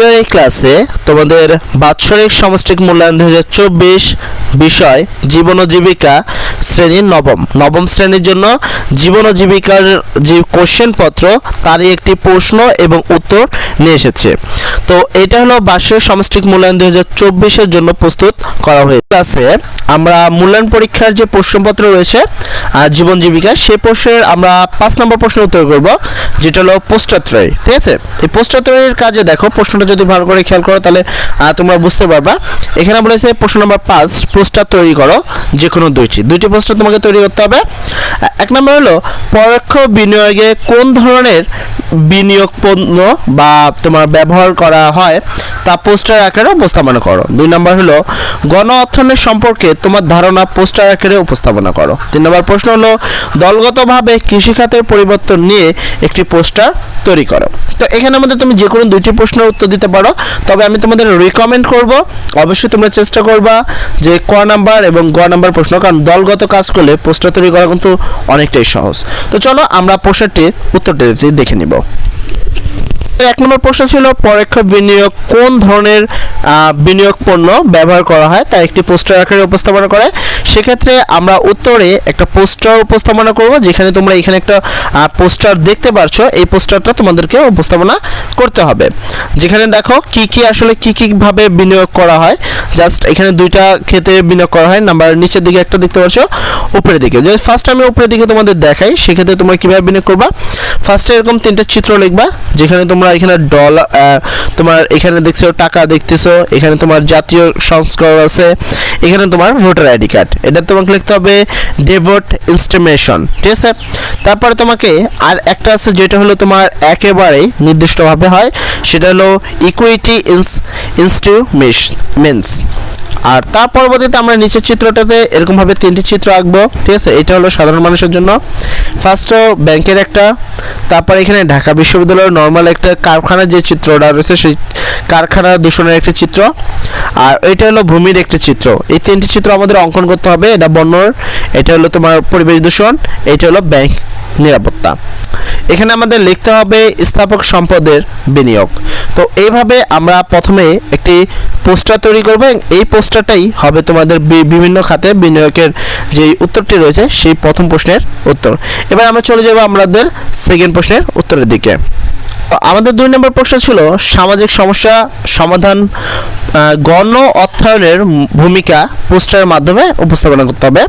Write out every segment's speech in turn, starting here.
এই ক্লাসে তোমাদের বাৎসরিক সমষ্টিক মূল্যায়ন দুই হাজার চব্বিশ বিষয় জীবন ও জীবিকা শ্রেণির নবম। নবম শ্রেণির জন্য জীবন ও জীবিকার যে কোশ্চেন পত্র তারই একটি প্রশ্ন এবং উত্তর নিয়ে এসেছে। তো এটা হলো বার্ষিক সমষ্টিক মূল্যায়ন দুই হাজার জন্য প্রস্তুত করা হয়েছে ক্লাসে আমরা মূল্যায়ন পরীক্ষার যে প্রশ্নপত্র রয়েছে জীবন জীবিকা সেই প্রশ্নের আমরা পাঁচ নম্বর প্রশ্নের উত্তর করব, যেটা হলো পোস্টারত্রয় ঠিক আছে? এই পোস্টারত্রয়ের কাজে দেখো, প্রশ্নটা যদি ভালো করে খেয়াল করো, তাহলে তোমরা বুঝতে পারবা। এখানে বলেছে প্রশ্ন নম্বর পাঁচ পোস্টার তৈরি করো যে কোনো দুইটি। দুইটি পোস্টার তোমাকে তৈরি করতে হবে। এক নম্বর হলো, পরোক্ষ বিনিয়োগে কোন ধরনের বিনিয়োগ পণ্য বা তোমার ব্যবহার করা হয়, তা পোস্টার আকারে উপস্থাপনা করো। দুই নম্বর হলো, গণ অর্থনের সম্পর্কে তোমার ধারণা পোস্টার আকারে উপস্থাপনা করো। তিন নম্বর প্রশ্ন হলো, দলগতভাবে কৃষিখাতের পরিবর্তন নিয়ে একটি পোস্টার তৈরি করো। তো এখানে মধ্যে তুমি যে কোনো দুইটি প্রশ্নের উত্তর দিতে পারো, তবে আমি তোমাদের রিকমেন্ড করব, অবশ্যই তোমরা চেষ্টা করবা যে ক নাম্বার এবং গ নাম্বার প্রশ্ন, কারণ দলগত কাজ করলে পোস্টার তৈরি করা কিন্তু অনেকটাই সহজ। তো চলো আমরা পোস্টারটির উত্তরটি দেখে নিব। এক নম্বর প্রশ্ন ছিল পরোক্ষ বিনিয়োগ কোন ধরনের বিনিয়োগ পণ্য ব্যবহার করা হয়? তা একটি পোস্টার আকারে উপস্থাপনা করে। সেক্ষেত্রে আমরা উত্তরে একটা পোস্টার উপস্থাপনা করব, যেখানে তোমরা এখানে একটা পোস্টার দেখতে পারছ। এই পোস্টারটা তোমাদেরকে উপস্থাপনা করতে হবে। যেখানে দেখো কি কি আসলে কি কি ভাবে বিনিয়োগ করা হয়। জাস্ট এখানে দুইটা ক্ষেত্রে বিনিয়োগ করা হয়। নাম্বার নিচের দিকে একটা দেখতে পাচ্ছ উপরের দিকে। যদি ফার্স্ট আমি উপরের দিকে তোমাদের দেখাই, সেক্ষেত্রে তোমরা কীভাবে বিনিয়োগ করবা? ফার্স্টে এরকম তিনটা চিত্র লিখবা, যেখানে তোমরা এখানে ডলার তোমার এখানে দেখছ টাকা দেখতেছো, এখানে তোমার জাতীয় সংস্করণ আছে, এখানে তোমার ভোটার আইডি কার্ড এটা তোমাকে লিখতে হবে ডেভোট ইনস্টিমেশন ঠিক আছে? তারপরে তোমাকে আর একটা আছে যেটা হলো তোমার একেবারে নির্দিষ্টভাবে হয়, সেটা হলো ইকুইটি ইনস ইনস্ট্রুমেন্টস আর তার পরবর্তীতে আমরা নিচের চিত্রটাতে এরকমভাবে তিনটি চিত্র আঁকবো, ঠিক আছে? এটা হলো সাধারণ মানুষের জন্য। ফার্স্ট ব্যাংকের একটা। তারপর এখানে ঢাকা বিশ্ববিদ্যালয়ের নর্মাল একটা কারখানার যে চিত্রটা রয়েছে, সেই কারখানা দূষণের একটি চিত্র। আর এটা হলো ভূমির একটি চিত্র। এই তিনটি চিত্র আমাদের অঙ্কন করতে হবে। এটা বন্যর এটা হলো তোমার পরিবেশ দূষণ, এটা হলো ব্যাংক নিরাপত্তা। এখানে আমাদের লিখতে হবে স্থাপক সম্পদের বিনিয়োগ। তো এইভাবে আমরা প্রথমে একটি পোস্টার তৈরি করব এই পোস্টারটাই হবে তোমাদের বিভিন্ন খাতে বিনিয়োগের যে উত্তরটি রয়েছে সেই প্রথম প্রশ্নের উত্তর। এবার আমরা চলে যাব আমাদের সেকেন্ড প্রশ্নের উত্তরের দিকে। আমাদের দুই নম্বর প্রশ্ন ছিল, সামাজিক সমস্যা সমাধান গণ অর্থায়নের ভূমিকা পোস্টারের মাধ্যমে উপস্থাপনা করতে হবে।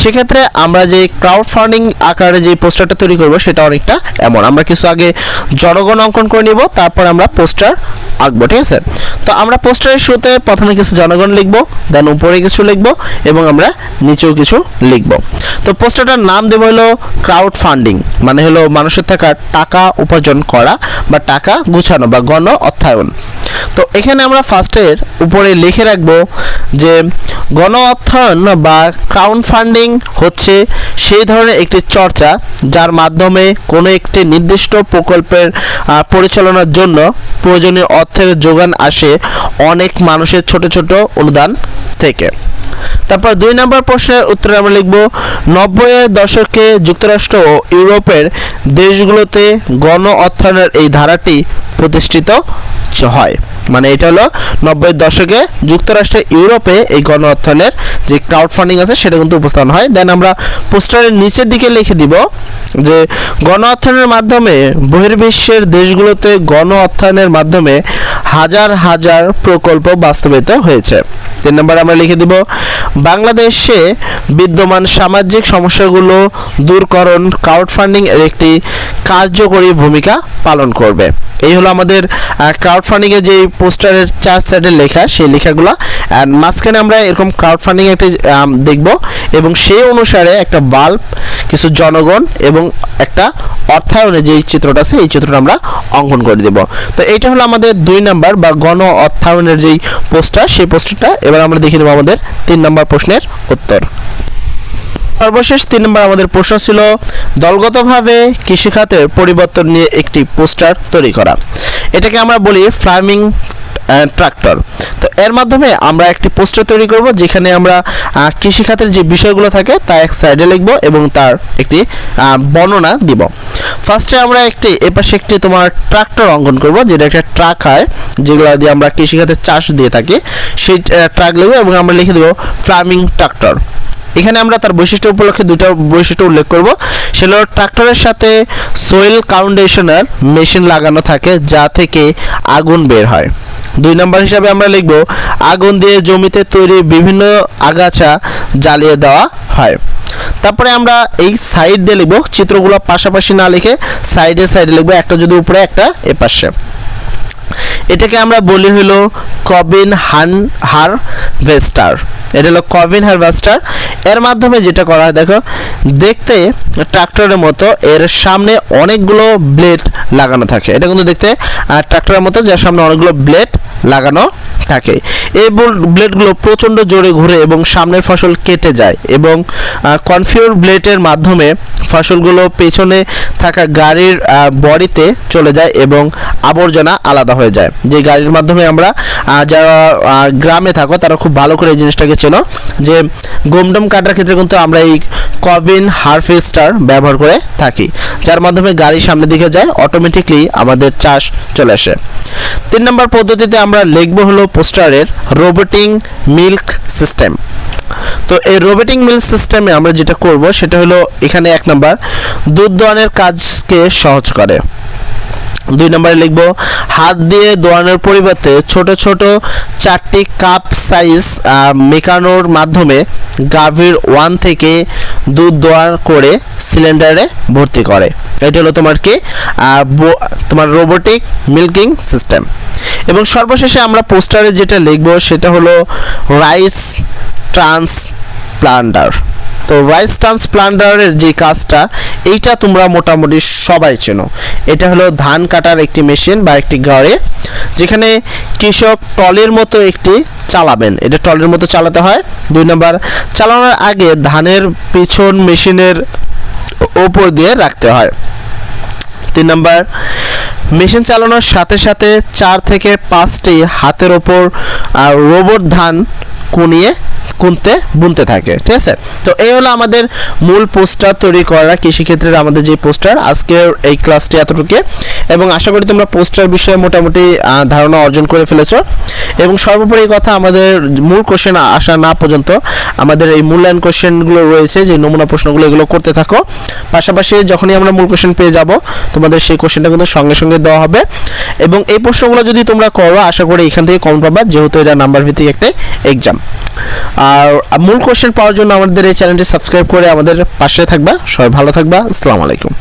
সেক্ষেত্রে আমরা যে ক্রাউড ফান্ডিং আকারে যে পোস্টারটা তৈরি করব, সেটা অনেকটা এমন। আমরা কিছু আগে জনগণ অঙ্কন করে নিব, তারপর আমরা পোস্টার আঁকবো, ঠিক আছে? তো আমরা পোস্টারের শুরুতে প্রথমে কিছু জনগণ লিখব, দেন উপরে কিছু লিখব এবং আমরা নিচেও কিছু লিখব। তো পোস্টারটার নাম দেবো হলো ক্রাউড ফান্ডিং মানে হলো মানুষের থাকা টাকা উপার্জন করা। বা টাকা গুছানো বা গণ অর্থায়ন। তো এখানে আমরা ফার্স্টের উপরে লিখে রাখব যে গণ অর্থায়ন বা ক্রাউন ফান্ডিং হচ্ছে সেই ধরনের একটি চর্চা যার মাধ্যমে কোনো একটি নির্দিষ্ট প্রকল্পের পরিচালনার জন্য প্রয়োজনীয় অর্থের যোগান আসে অনেক মানুষের ছোট ছোট অনুদান থেকে। তারপর দুই নম্বর প্রশ্নের উত্তরে আমরা লিখব, নব্বইয়ের দশকে যুক্তরাষ্ট্র ও ইউরোপের দেশগুলোতে গণ অর্থায়নের এই ধারাটি প্রতিষ্ঠিত হয়। মানে এটা হলো নব্বইয়ের দশকে যুক্তরাষ্ট্রে ইউরোপে এই গণ অর্থায়নের যে ক্রাউড ফান্ডিং আছে সেটা কিন্তু উপস্থাপন হয়। দেন আমরা পোস্টারের নিচের দিকে লিখে দিব যে, গণ অর্থায়নের মাধ্যমে বহির্বিশ্বের দেশগুলোতে গণ অর্থায়নের মাধ্যমে হাজার হাজার প্রকল্প বাস্তবায়িত হয়েছে। তিন নম্বর আমরা লিখে দিব, বাংলাদেশে বিদ্যমান সামাজিক সমস্যাগুলো দূরকরণ ক্রাউড ফান্ডিং এর একটি কার্যকরী ভূমিকা পালন করবে। এই হলো আমাদের ক্রাউড ফান্ডিং এর যে পোস্টারের চার সাইডের লেখা, সেই লেখাগুলো অ্যান্ড মাঝখানে আমরা এরকম ক্রাউড ফান্ডিং একটি দেখব। এবং সেই অনুসারে একটা বাল্ব কিছু জনগণ এবং একটা অর্থায়নের যে চিত্রটা আছে, এই চিত্রটা আমরা অঙ্কন করে দেব। তো এইটা হলো আমাদের দুই নাম্বার বা গণ অর্থায়নের যেই পোস্টার সেই পোস্টারটা এবার আমরা দেখে নেব আমাদের তিন নম্বর প্রশ্নের উত্তর। সর্বশেষ তিন নম্বর আমাদের প্রশ্ন ছিল, দলগতভাবে কৃষিখাতের পরিবর্তন নিয়ে একটি পোস্টার তৈরি করা। এটাকে আমরা বলি ফ্লামিং ট্রাক্টর। তো এর মাধ্যমে আমরা একটি পোস্টার তৈরি করব যেখানে আমরা কৃষিখাতের যে বিষয়গুলো থাকে তা এক সাইডে লিখব এবং তার একটি বর্ণনা দিব। ফার্স্টে আমরা একটি, এপাশে একটি তোমার ট্রাক্টর অঙ্কন করব যেটা একটা ট্রাক হয়, যেগুলো দিয়ে আমরা কৃষিখাতের চাষ দিয়ে থাকি। সেই ট্রাক লিখব এবং আমরা লিখে দেবো ফার্মিং ট্রাক্টর। এখানে আমরা তার বৈশিষ্ট্য উপলক্ষে দুটো বৈশিষ্ট্য উল্লেখ করব। সেটা হলো ট্রাক্টরের সাথে সোয়েল কাউন্ডেশনার মেশিন লাগানো থাকে যা থেকে আগুন বের হয়। দুই নম্বর হিসাবে আমরা লিখব, আগুন দিয়ে জমিতে তৈরি বিভিন্ন আগাছা জ্বালিয়ে দেওয়া হয়। তারপরে আমরা এই সাইড দিয়ে লিখব, চিত্রগুলো পাশাপাশি না লিখে সাইডে সাইডে লিখব, একটা যদি উপরে, একটা এপাশে। এটাকে আমরা বলি হলো কবিন হান, হারভেস্টার। এটা হলো কবিন হারভেস্টার। এর মাধ্যমে যেটা করা হয়, দেখো, দেখতে ট্রাক্টরের মতো, এর সামনে অনেকগুলো ব্লেড লাগানো থাকে। এটা কিন্তু দেখতে ট্রাক্টরের মতো, যার সামনে অনেকগুলো ব্লেড লাগানো থাকে। এই ব্লেডগুলো প্রচণ্ড জোরে ঘুরে এবং সামনের ফসল কেটে যায় এবং কনফিউর ব্লেডের মাধ্যমে ফসলগুলো পেছনে থাকা গাড়ির বডিতে চলে যায় এবং আবর্জনা আলাদা হয়ে যায়। যে গাড়ির মাধ্যমে আমরা যারা গ্রামে থাকো, তারা খুব ভালো করে এই জিনিসটাকে চেনো যে গমডম কাটার ক্ষেত্রে কিন্তু আমরা এই কবিন হারভেস্টার ব্যবহার করে থাকি, যার মাধ্যমে গাড়ি সামনের দিকে যায় অটোমেটিকলি আমাদের চাষ চলে আসে। তিন নম্বর পদ্ধতিতে আমরা লিখব হলো পোস্টারের রোবোটিং মিল্ক সিস্টেম। তো এই রোবোটিং মিল্ক সিস্টেমে আমরা যেটা করব, সেটা হলো এখানে এক নাম্বার, দুধ দোয়ানের কাজকে সহজ করে। দুই নম্বরে লিখব, হাত দিয়ে দোয়ানোর পরিবর্তে ছোট ছোট চারটি কাপ সাইজ মেকানোর মাধ্যমে গাভীর ওয়ান থেকে দুধ দোয়ার করে সিলিন্ডারে ভর্তি করে। এটা হলো তোমার কি? তোমার রোবোটিক মিল্কিং সিস্টেম। এবং সর্বশেষে আমরা পোস্টারে যেটা লিখব সেটা হলো রাইস ট্রান্সপ্লান্টার। তো রাইস ট্রান্সপ্লান্টারের যে কাজটা, এইটা তোমরা মোটামুটি সবাই চেনো। এটা হলো ধান কাটার একটি মেশিন বা একটি গাড়ি, যেখানে কৃষক টলের মতো একটি চালাবেন। এটা টলের মতো চালাতে হয়। দুই নম্বর, চালানোর আগে ধানের পিছন মেশিনের ওপর দিয়ে রাখতে হয়। তিন নম্বর, মেশিন চালানোর সাথে সাথে চার থেকে পাঁচটি হাতের ওপর রোবট ধান কুনিয়ে কুনতে, বুনতে থাকে, ঠিক আছে? তো এই হলো আমাদের মূল পোস্টার তৈরি করা কৃষিক্ষেত্রের আমাদের যে পোস্টার, আজকের এই ক্লাসটি এতটুকু। এবং আশা করি তোমরা পোস্টার বিষয়ে মোটামুটি ধারণা অর্জন করে ফেলেছো। এবং সর্বোপরি কথা আমাদের মূল কোশ্চেন আসা না পর্যন্ত আমাদের এই মূল্যায়ন কোশ্চেনগুলো রয়েছে, যে নমুনা প্রশ্নগুলো এগুলো করতে থাকো। পাশাপাশি যখনই আমরা মূল কোশ্চেন পেয়ে যাব, তোমাদের সেই কোশ্চেনটা কিন্তু সঙ্গে সঙ্গে দেওয়া হবে। এবং এই প্রশ্নগুলো যদি তোমরা করো, আশা করি এখান থেকে কম পাবা, যেহেতু এটা নাম্বার ভিত্তিক একটা এক্সাম আর মূল কোশ্চেন পাওয়ার জন্য আমাদের এই চ্যানেলটি সাবস্ক্রাইব করে আমাদের পাশে থাকবা। সবাই ভালো থাকবা। আসসালামু আলাইকুম।